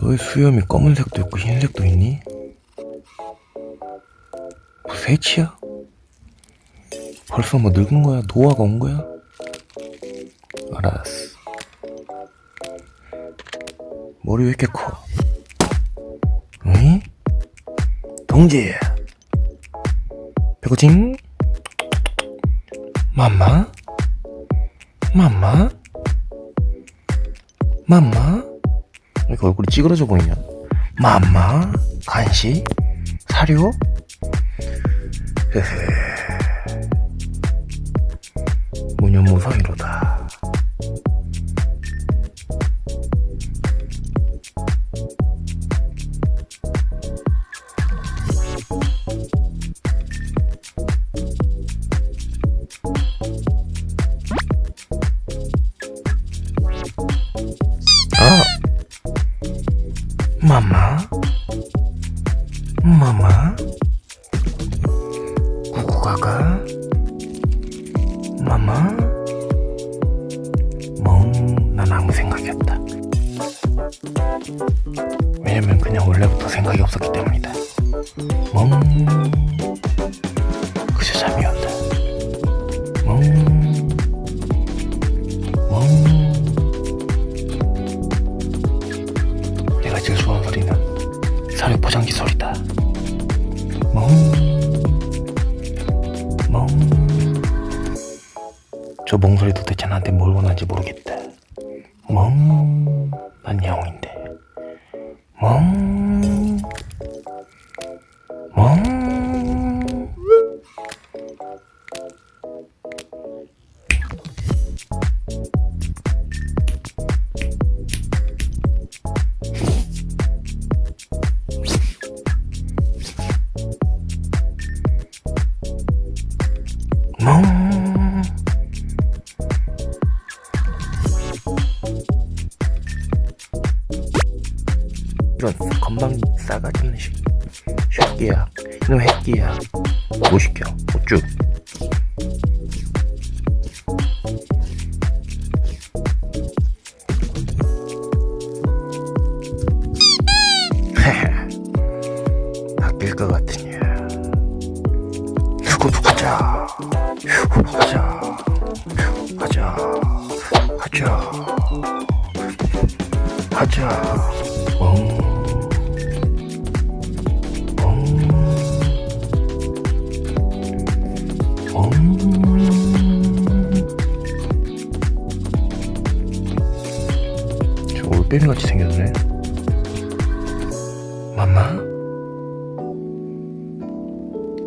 너의 수염이 검은색도 있고 흰색도 있니? 뭐 새치야? 벌써 뭐 늙은 거야? 노화가 온 거야? 알았어. 머리 왜 이렇게 커? 응? 동지! 배고징? 맘마? 맘마? 맘마? 왜 이렇게 얼굴이 찌그러져 보이냐? 맘마? 간식? 사료? 무념무상이로다. 아! 멍, 난 아무 생각이 없다. 왜냐면 그냥 원래부터 생각이 없었기 때문이다. 멍, 그저 잠이 온다. 멍, 멍. 내가 제일 좋아하는 소리는 사료 포장기 소리다. 멍, 멍. 저 멍소리 도대체 나한테 뭘 원하는지 모르겠다. 멍, 난 야옹인데. 이런 건방 싸가지 없는 새- 새끼야 이놈 새끼야 뭐 시켜 어쭈 바뀔 것 같으냐 두고 가자. 가자. 가자. 가자. 가자 저 올빼미 같이 생겼네. 맘마?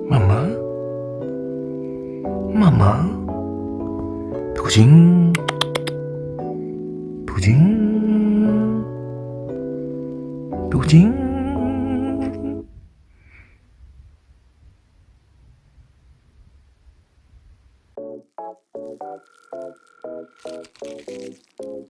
맘마? 맘마? 부징? 부징? 부징?